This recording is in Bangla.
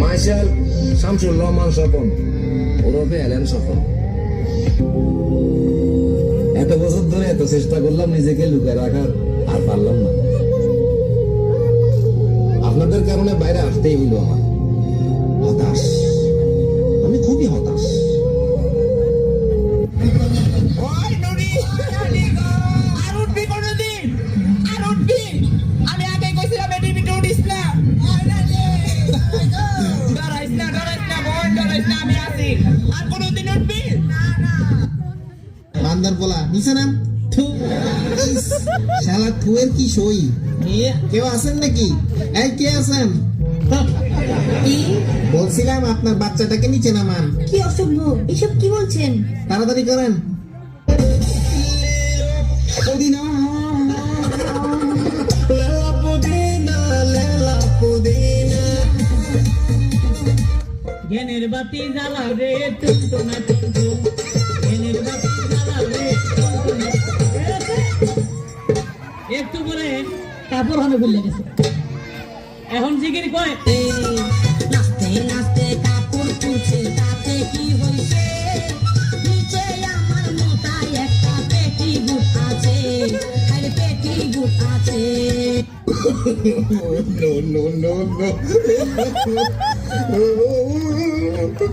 মাইসেল শামসুর রহমান স্বপন ওরফে এলেন স্বপন এত বছর ধরে এত চেষ্টা করলাম নিজেকে লুকিয়ে রাখার, আর পারলাম না। আপনাদের কারণে বাইরে আসতেই হইল আমার। হতাশ। বান্দার বলা নিচে নাম শালা থুয়ের কি সই? কেউ আছেন নাকি? এই কে আছেন? বলছিলাম আপনার বাচ্চাটাকে নিচে নামান। কি অসভ্য এসব কি বলছেন? তাড়াতাড়ি করেন। জ্ঞানের বাতি জ্বালা রে কাপড় হবে খুলে গেছে। এখন জিগির কয় নাচতে নাচতে কাপড় তুলছে তাতে কি হইছে নিচে আমার মোটাই একটা পেটি বুট আছে আরে পেটি বুট আছে। No, no, no, no.